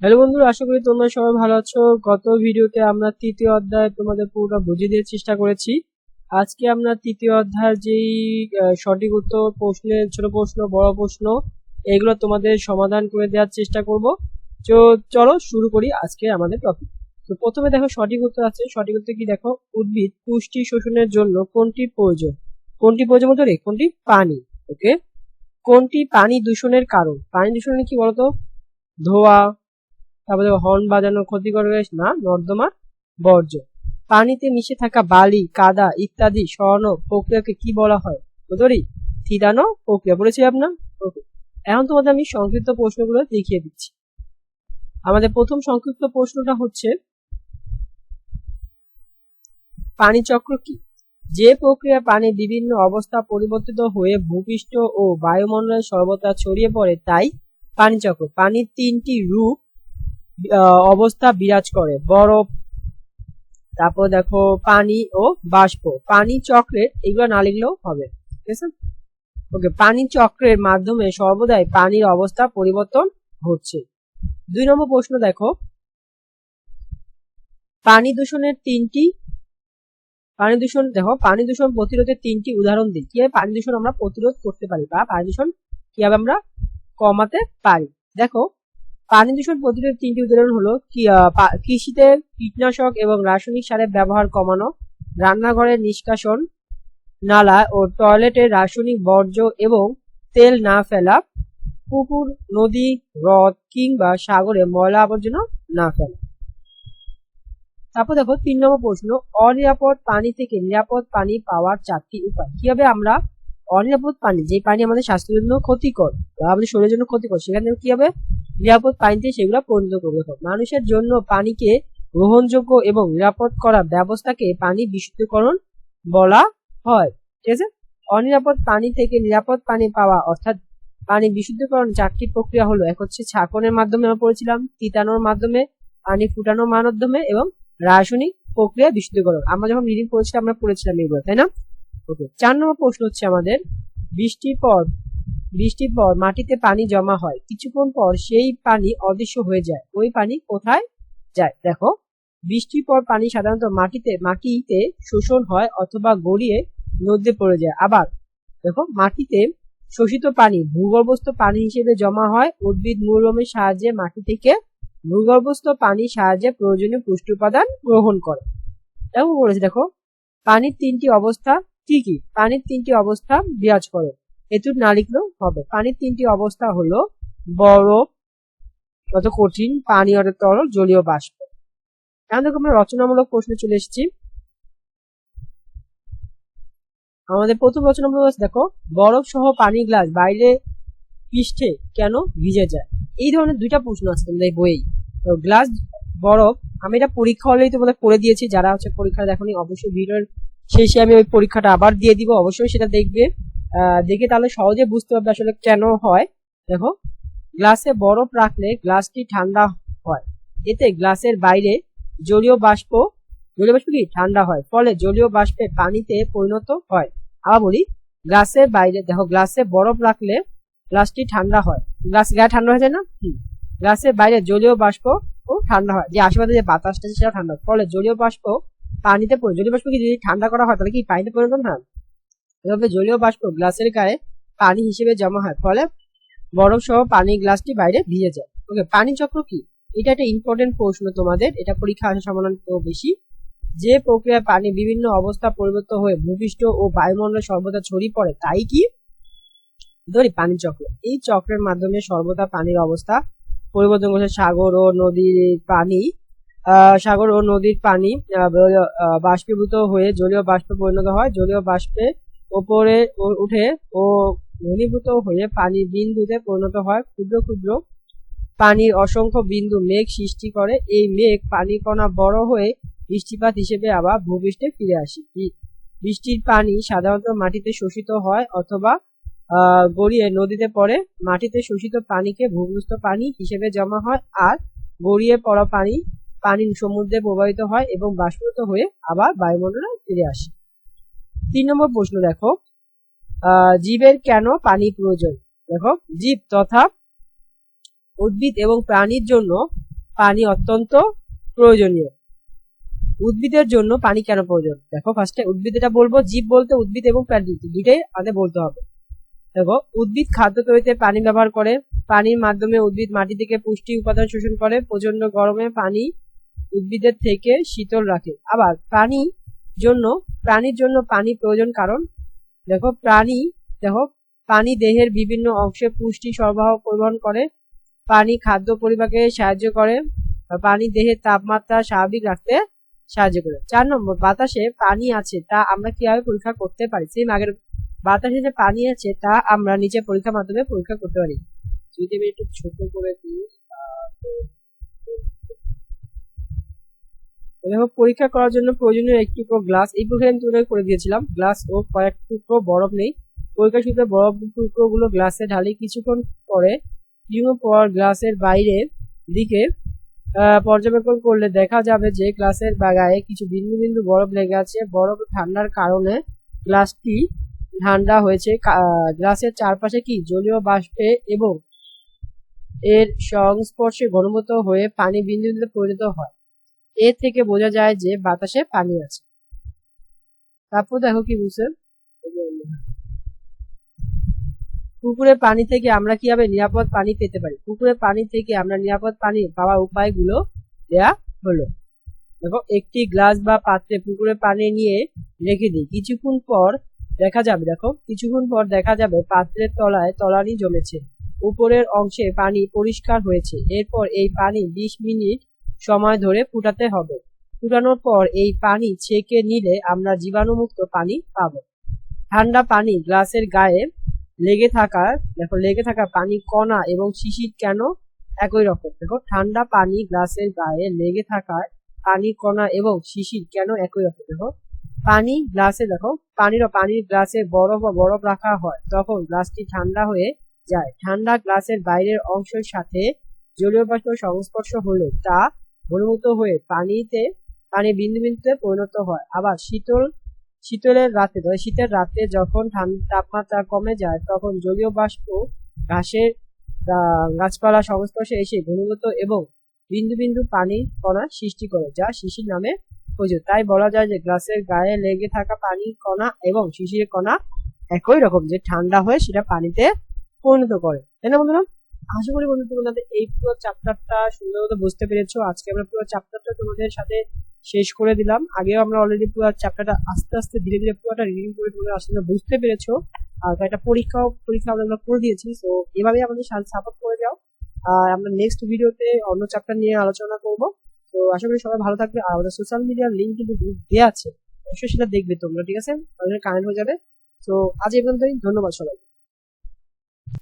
Hello বন্ধুরা, আশা করি তোমরা সবাই ভালো আছো। গত ভিডিওতে আমরা তৃতীয় অধ্যায় তোমাদের পুরোটা বুঝিয়ে দেওয়ার চেষ্টা করেছি। আজকে আমরা তৃতীয় অধ্যায়ের যেই সঠিক উত্তর প্রশ্নের ছোট প্রশ্ন, বড় প্রশ্ন, এগুলো তোমাদের সমাধান করে দেওয়ার চেষ্টা করব। তো চলো শুরু করি আজকে আমাদের টপিক তো প্রথমে দেখো সঠিক উত্তর আছে। সঠিক উত্তর কি দেখো? উদ্ভিদ পুষ্টি শোষণের জন্য কোনটি প্রয়োজন? কোনটি প্রয়োজন বলতে? কোনটি? পানি। ওকে কোনটি পানি দূষণের কারণ? পানি দূষণের কি বলতো? ধোয়া তারপরে হর্ন বাজানো ক্ষতিকর গ্যাস না? নর্দমা বর্জ্য। পানিতে মিশে থাকা বালি, কাদা ইত্যাদি সরানো প্রক্রিয়াকে কি বলা হয়? বুঝতে থিদানো প্রক্রিয়া। বলেছি আপনার? ওকে। এখন তোমাদের আমি সংক্ষিপ্ত প্রশ্নগুলো দেখিয়ে দিচ্ছি। আমাদের প্রথম সংক্ষিপ্ত প্রশ্নটা হচ্ছে, পানি চক্র কি? যে প্রক্রিয়া পানি বিভিন্ন অবস্থা পরিবর্তিত হয়ে ভূপৃষ্ঠ ও বায়ুমণ্ডলে সর্বত্র ছড়িয়ে পড়ে, তাই পানিচক্র পানির তিনটি রূপ অবস্থা বিরাজ করে। বরফ, তারপর দেখো পানি ও বাষ্প। পানি চক্রের, এগুলো না লিখলেও হবে। ঠিক আছে? ওকে পানি চক্রের মাধ্যমে সর্বদাই পানির অবস্থা পরিবর্তন হচ্ছে দুই নম্বর প্রশ্ন দেখো। পানি দূষণের তিনটি, পানি দূষণ, দেখো, পানি দূষণ প্রতিরোধের তিনটি উদাহরণ দিই। কীভাবে পানি দূষণ আমরা প্রতিরোধ করতে পারি বা পানি দূষণ কীভাবে আমরা কমাতে পারি? দেখো পানি দূষণ প্রতিরোধের তিনটি উদাহরণ হলো কৃষিতে কীটনাশক এবং রাসায়নিক সারের ব্যবহার কমানো রান্নাঘরের নিষ্কাশন, নালা ও টয়লেটে রাসায়নিক বর্জ্য এবং তেল না ফেলা, পুকুর, নদী, হ্রদ কিংবা সাগরে ময়লা আবর্জনা না ফেলা। তারপর দেখো তিন নম্বর প্রশ্ন, অনিরাপদ পানি থেকে নিরাপদ পানি পাওয়ার চারটি উপায়। কীভাবে আমরা অনিরাপদ পানি যে পানি আমাদের স্বাস্থ্যের জন্য ক্ষতিকর বা আমাদের শরীরের জন্য ক্ষতিকর, সেখানে কীভাবে নিরাপদ পানিতে সেগুলো পরিণত করবে। দেখো, মানুষের জন্য পানিকে গ্রহণযোগ্য এবং নিরাপদ করার ব্যবস্থাকে পানি বিশুদ্ধকরণ বলা হয়। ঠিক আছে? অনিরাপদ পানি থেকে নিরাপদ পানি পাওয়া অর্থাৎ পানি বিশুদ্ধকরণ চারটি প্রক্রিয়া হলো এক হচ্ছে ছাকনের মাধ্যমে আমরা পড়েছিলাম তিতানোর মাধ্যমে পানি ফুটানোর মাধ্যমে এবং রাসায়নিক প্রক্রিয়া বিশুদ্ধকরণ। আমরা যখন রিডিং পড়েছিলাম আমরা পড়েছিলাম এগুলো তাই না? ওকে চার নম্বর প্রশ্ন হচ্ছে আমাদের বৃষ্টির পর বৃষ্টির পর মাটিতে পানি জমা হয়। কিছুক্ষণ পর সেই পানি অদৃশ্য হয়ে যায়। ওই পানি কোথায় যায়? দেখো। বৃষ্টির পর পানি সাধারণত মাটিতে মাটিতে শোষণ হয় অথবা গড়িয়ে নদীতে পড়ে যায়। আবার দেখো, মাটিতে শোষিত পানি, ভূগর্ভস্থ পানি হিসেবে জমা হয়। উদ্ভিদ মূলমের সাহায্যে মাটি থেকে ভূগর্ভস্থ পানির সাহায্যে প্রয়োজনীয় পুষ্টি উপাদান গ্রহণ করে। এবং বলেছে, দেখো, পানির তিনটি অবস্থা কি কি? পানির তিনটি অবস্থা বিরাজ করে। এটুক না লিখলেও হবে। পানির তিনটি অবস্থা হলো, বরফ কত কঠিন, পানি অর্থাৎ তরল, জলীয় বাষ্প। এখন দেখো আমরা রচনামূলক প্রশ্নে চলে এসেছি। আমাদের প্রথম রচনামূলক দেখো, বরফ সহ পানি গ্লাস বাইরে পৃষ্ঠে কেন ভিজে যায়? এই ধরনের দুইটা প্রশ্ন আছে তোমাদের বইয়েই। তো গ্লাস, বরফ, আমি এটা পরীক্ষা হলেই তোমাদের করে দিয়েছি। যারা হচ্ছে পরীক্ষা দেখনি, অবশ্যই ভিডিওর শেষে আমি ওই পরীক্ষাটা আবার দিয়ে দিব, অবশ্যই সেটা দেখবে। দেখে তাহলে সহজে বুঝতে পারবে আসলে কেন হয়। দেখো, গ্লাসে বরফ রাখলে গ্লাসটি ঠান্ডা হয়। এতে গ্লাসের বাইরে জলীয় বাষ্প জলীয় বাষ্প কি? ঠান্ডা হয়। ফলে জলীয় বাষ্পে পানিতে পরিণত হয়। আবার বলি, গ্লাসের বাইরে, দেখো, গ্লাসে বরফ রাখলে গ্লাসটি ঠান্ডা হয়। গ্লাস গায়ে ঠান্ডা হয়ে যায় না? গ্লাসের বাইরে জলীয় বাষ্প ও ঠান্ডা হয়। যে আশেপাশে যে বাতাসটা সেটা ঠান্ডা ফলে জলীয় বাষ্প পানিতে জলীয় বাষ্পকে যদি ঠান্ডা করা হয় তাহলে কি পানিতে পরিণত হয় এভাবে জলীয় বাষ্প গ্লাসের গায়ে পানি হিসেবে জমা হয়। ফলে বরফ সহ পানি গ্লাসটি বাইরে ভিজে যায়। ওকে, পানি চক্র কি? এটা একটা ইম্পর্টেন্ট প্রশ্ন তোমাদের। এটা পরীক্ষা আসার সম্ভাবনা বেশি। যে প্রক্রিয়ায় পানি বিভিন্ন অবস্থা পরিবর্তন হয়ে ভূপৃষ্ঠ ও বায়ুমণ্ডলে সর্বদা ছড়িয়ে পড়ে, তাই কি? ধরি পানি চক্র। এই চক্রের মাধ্যমে সর্বদা পানির অবস্থা পরিবর্তন করছে। সাগর ও নদীর পানি সাগর ও নদীর পানি বাষ্পীভূত হয়ে জলীয় বাষ্পে পরিণত হয়। জলীয় বাষ্পে ওপরে উঠে ও ঘনীভূত হয়ে পানির বিন্দুতে পরিণত হয়। ক্ষুদ্র ক্ষুদ্র পানির অসংখ্য বিন্দু মেঘ সৃষ্টি করে। এই মেঘ পানির কণা বড় হয়ে বৃষ্টিপাত হিসেবে আবার ভূপৃষ্ঠে ফিরে আসে। বৃষ্টির পানি সাধারণত মাটিতে শোষিত হয় অথবা গড়িয়ে নদীতে পড়ে। মাটিতে শোষিত পানিকে ভূগর্ভস্থ পানি হিসেবে জমা হয় আর গড়িয়ে পড়া পানি পানি সমুদ্রে প্রবাহিত হয় এবং বাষ্পীভূত হয়ে আবার বায়ুমণ্ডলে ফিরে আসে। তিন নম্বর প্রশ্ন দেখো। জীবের কেন পানি প্রয়োজন? দেখো, জীব তথা উদ্ভিদ এবং প্রাণীর জন্য পানি অত্যন্ত প্রয়োজনীয়। উদ্ভিদের জন্য পানি কেন প্রয়োজন? দেখো ফার্স্টে উদ্ভিদ এটা বলব, জীব বলতে উদ্ভিদ এবং প্রাণী দুইটাই আমাদের বলতে হবে। দেখো, উদ্ভিদ খাদ্য তৈরিতে পানি ব্যবহার করে, পানির মাধ্যমে উদ্ভিদ মাটি থেকে পুষ্টি উপাদান শোষণ করে প্রচণ্ড গরমে পানি উদ্ভিদের থেকে শীতল রাখে। আবার প্রাণী জন্য, প্রাণীর জন্য পানি প্রয়োজন কারণ, দেখো প্রাণী, দেখো, পানি দেহের বিভিন্ন অংশে পুষ্টি সরবরাহ পরিবহন করে, পানি খাদ্য পরিপাকে সাহায্য করে পানি দেহের তাপমাত্রা স্বাভাবিক রাখতে সাহায্য করে। চার নম্বর, বাতাসে পানি আছে, তা আমরা কীভাবে পরীক্ষা করতে পারি? সেম আগের, বাতাসে যে পানি আছে, তা আমরা নিচে পরীক্ষার মাধ্যমে পরীক্ষা করতে পারি। যদি আমি একটু ছোট করে দিই দেখো, পরীক্ষা করার জন্য প্রয়োজনীয় একটি গ্লাস এই পরীক্ষা আমি তৈরি করে দিয়েছিলাম। গ্লাস ও কয়েক টুকরো বরফ নেই। পরীক্ষা সূত্রে বরফ টুকরোগুলো গ্লাসে ঢালি কিছুক্ষণ পরে কিছুক্ষণ পর গ্লাসের বাইরের দিকে পর্যবেক্ষণ করলে দেখা যাবে যে গ্লাসের গায়ে কিছু বিন্দু বিন্দু বরফ লেগে আছে। বরফ ঠান্ডার কারণে গ্লাসটি ঠান্ডা হয়েছে। গ্লাসের চারপাশে কি? জলীয় বাষ্পে এবং এর সংস্পর্শে ঘনীভূত হয়ে পানি বিন্দু বিন্দুতে পরিণত হয়। এর থেকে বোঝা যায় যে বাতাসে পানি আছে। তারপর দেখো কি বুঝছে পুকুরের পানি থেকে আমরা কীভাবে নিরাপদ পানি পেতে পারি? পুকুরের পানি থেকে আমরা নিরাপদ পানি পাওয়ার উপায়গুলো দেয়া হলো। দেখো, একটি গ্লাস বা পাত্রে পুকুরের পানি নিয়ে রেখে দিই। কিছুক্ষণ পর দেখা যাবে, দেখো, কিছুক্ষণ পর দেখা যাবে পাত্রের তলায় তলানি জমেছে। উপরের অংশে পানি পরিষ্কার হয়েছে। এরপর এই পানি বিশ মিনিট সময় ধরে ফুটাতে হবে। ফুটানোর পর এই পানি ছেঁকে নিলে আমরা জীবাণুমুক্ত পানি পাবো। ঠান্ডা পানি গ্লাসের গায়ে লেগে থাকা, দেখো লেগে থাকা পানি কণা এবং শিশির কেন একই রকম? দেখো, ঠান্ডা পানি গ্লাসের গায়ে লেগে থাকায় পানি কণা এবং শিশির কেন একই রকম? দেখো, পানি গ্লাসে, দেখো, পানির পানির গ্লাসে বরফ বা বরফ রাখা হয়, তখন গ্লাসটি ঠান্ডা হয়ে যায়। ঠান্ডা গ্লাসের বাইরের অংশের সাথে জলীয় বাষ্প সংস্পর্শ হলে। তা ঘনীভূত হয়ে পানিতে, পানি বিন্দু বিন্দুতে পরিণত হয়। আবার শীতল, শীতলের রাতে শীতের রাতে যখন ঠান্ডা তাপমাত্রা কমে যায়, তখন জলীয় বাষ্প ঘাসের গাছপালা সংস্পর্শে এসে ঘনীভূত এবং বিন্দু বিন্দু পানি কণা সৃষ্টি করে, যা শিশির নামে পরিচিত। তাই বলা যায় যে গ্লাসের গায়ে লেগে থাকা পানি কণা এবং শিশির কণা একই রকম, যে ঠান্ডা হয়ে সেটা পানিতে পরিণত করে। তাই না বন্ধুরা? আশা করি বন্ধু তোমাদের এই পুরো চ্যাপ্টারটা সুন্দর মতো বুঝতে পেরেছ। আজকে আমরা পুরো চ্যাপ্টারটা তোমাদের সাথে শেষ করে দিলাম। আগেও আমরা অলরেডি পুরো চ্যাপ্টারটা আস্তে আস্তে ধীরে ধীরে পুরোটা রিডিং করে তোমরা আসলে বুঝতে পেরেছ। আর একটা পরীক্ষা পরীক্ষা আমরা করে দিয়েছি। তো এভাবেই আমাদের সাপোর্ট করে যাও। আর আমরা নেক্সট ভিডিওতে অন্য চ্যাপ্টার নিয়ে আলোচনা করব। তো আশা করি সবাই ভালো থাকবে। আর আমাদের সোশ্যাল মিডিয়ার লিঙ্ক কিন্তু দেওয়া আছে। অবশ্যই সেটা দেখবে তোমরা, ঠিক আছে? কানেক্ট হয়ে যাবে। তো আজ এই পর্যন্তই। ধন্যবাদ সবাই